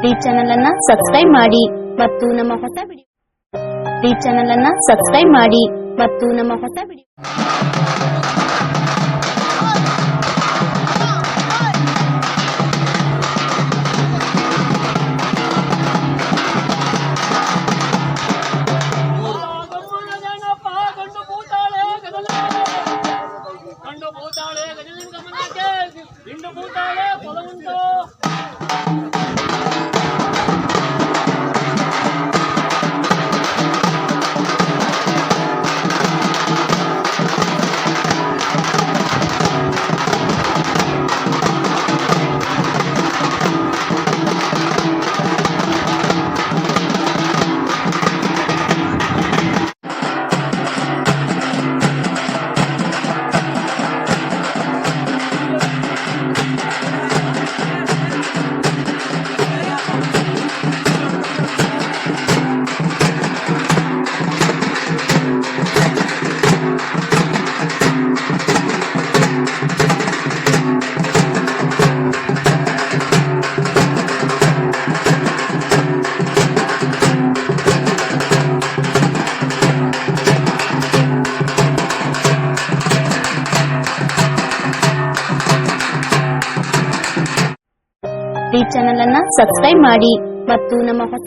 ಈ ಚಾನೆಲ್ ಅನ್ನ ಸಬ್ಸ್ಕ್ರೈಬ್ ಮಾಡಿ ಮತ್ತು ನಮ್ಮ ಹೊಸ ವಿಡಿಯೋ ಈ ಚಾನೆಲ್ ಅನ್ನ ಸಬ್ಸ್ಕ್ರೈಬ್ ಮಾಡಿ ಮತ್ತು ನಮ್ಮ ಹೊಸ ವಿಡಿಯೋ ಗಂಡು ಭೂತಾಳೆ ಗಜಲಿಂಗ ಗಮನಕ್ಕೆ ಹಿಂಡು ಭೂತಾಳೆ ಪೊಲವುಂಟು ಈ ಚಾನೆಲ್ ಅನ್ನ ಸಬ್ಸ್ಕ್ರೈಬ್ ಮಾಡಿ ಮತ್ತು ನಮ್ಮ ಹೊಸ